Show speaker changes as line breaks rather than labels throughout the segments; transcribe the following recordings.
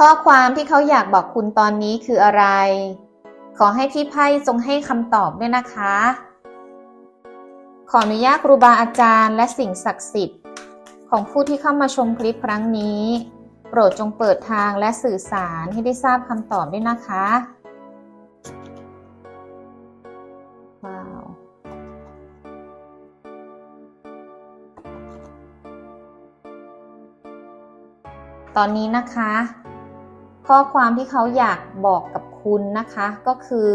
ข้อความที่เขาอยากบอกคุณตอนนี้คืออะไร ขอให้พี่ไพ่จงให้คำตอบด้วยนะคะ ขออนุญาตครูบาอาจารย์ และสิ่งศักดิ์สิทธิ์ ของผู้ที่เข้ามาชมคลิปครั้งนี้ โปรดจงเปิดทางและสื่อสารให้ได้ทราบคำตอบด้วยนะคะว้าวตอนนี้นะคะ ข้อความที่เขาอยากบอกกับคุณนะคะ ก็คือ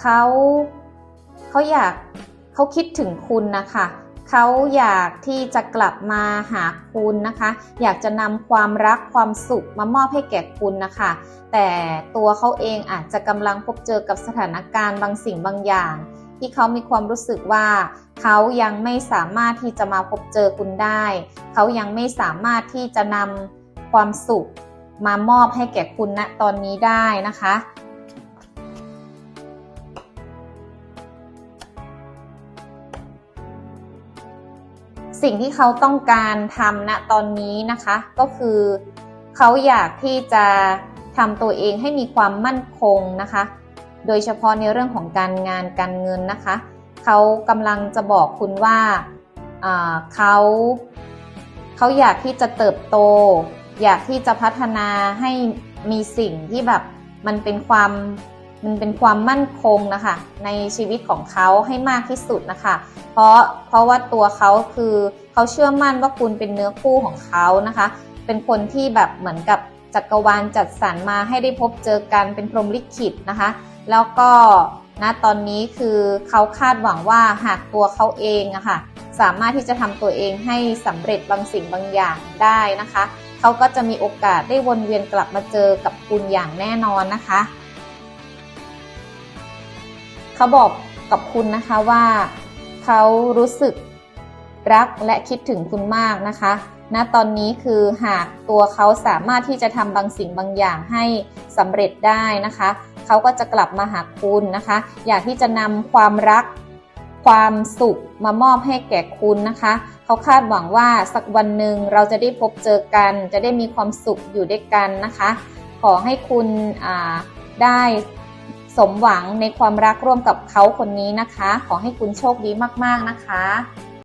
เขาเขาอยากเขาคิดถึงคุณนะคะเขาอยากที่จะกลับมาหาคุณนะคะ อยากจะนำความรักความสุขมามอบให้แก่คุณนะคะ แต่ตัวเขาเองอาจจะกำลังพบเจอกับสถานการณ์บางสิ่งบางอย่าง ที่เขามีความรู้สึกว่า เขายังไม่สามารถที่จะมาพบเจอคุณได้ เขายังไม่สามารถที่จะนำความสุข มามอบให้แก่คุณณตอนนี้ได้นะคะ สิ่งที่เขาต้องการทำณตอนนี้นะคะ ก็คือเขาอยากที่จะทำตัวเองให้มีความมั่นคงนะคะ โดยเฉพาะในเรื่องของการงานการเงินนะคะ เขากำลังจะบอกคุณว่าอ่าเขาเขาอยากที่จะเติบโต อยากที่จะพัฒนาให้มีสิ่งที่แบบมันเป็นความมันเป็นความมั่นคงนะคะในชีวิตของเขาให้มากที่สุดนะคะ เพราะเพราะว่าตัวเขาคือเขาเชื่อมั่นว่าคุณเป็นเนื้อคู่ของเขานะคะ เป็นคนที่แบบเหมือนกับจักรวาลจัดสรรมาให้ได้พบเจอกันเป็นพรหมลิขิตนะคะ แล้วก็ณตอนนี้คือเขาคาดหวังว่าหากตัวเขาเองอะค่ะสามารถที่จะทำตัวเองให้สำเร็จบางสิ่งบางอย่างได้นะคะ เขาก็จะมีโอกาสได้วนเวียนกลับมาเจอกับคุณอย่างแน่นอนนะคะ เขาบอกกับคุณนะคะว่าเขารู้สึกรักและคิดถึงคุณมากนะคะณตอนนี้คือหากตัวเขาสามารถที่จะทำบางสิ่งบางอย่างให้สำเร็จได้นะคะ เขาก็จะกลับมาหาคุณนะคะ อยากที่จะนำความรักความสุขมามอบให้แก่คุณนะคะ เขาคาดหวังว่าสักวันหนึ่งเราจะได้พบเจอกัน จะได้มีความสุขอยู่ด้วยกันนะคะ ขอให้คุณอ่าได้สมหวังในความรักร่วมกับเขาคนนี้นะคะ ขอให้คุณโชคดีมากๆนะคะ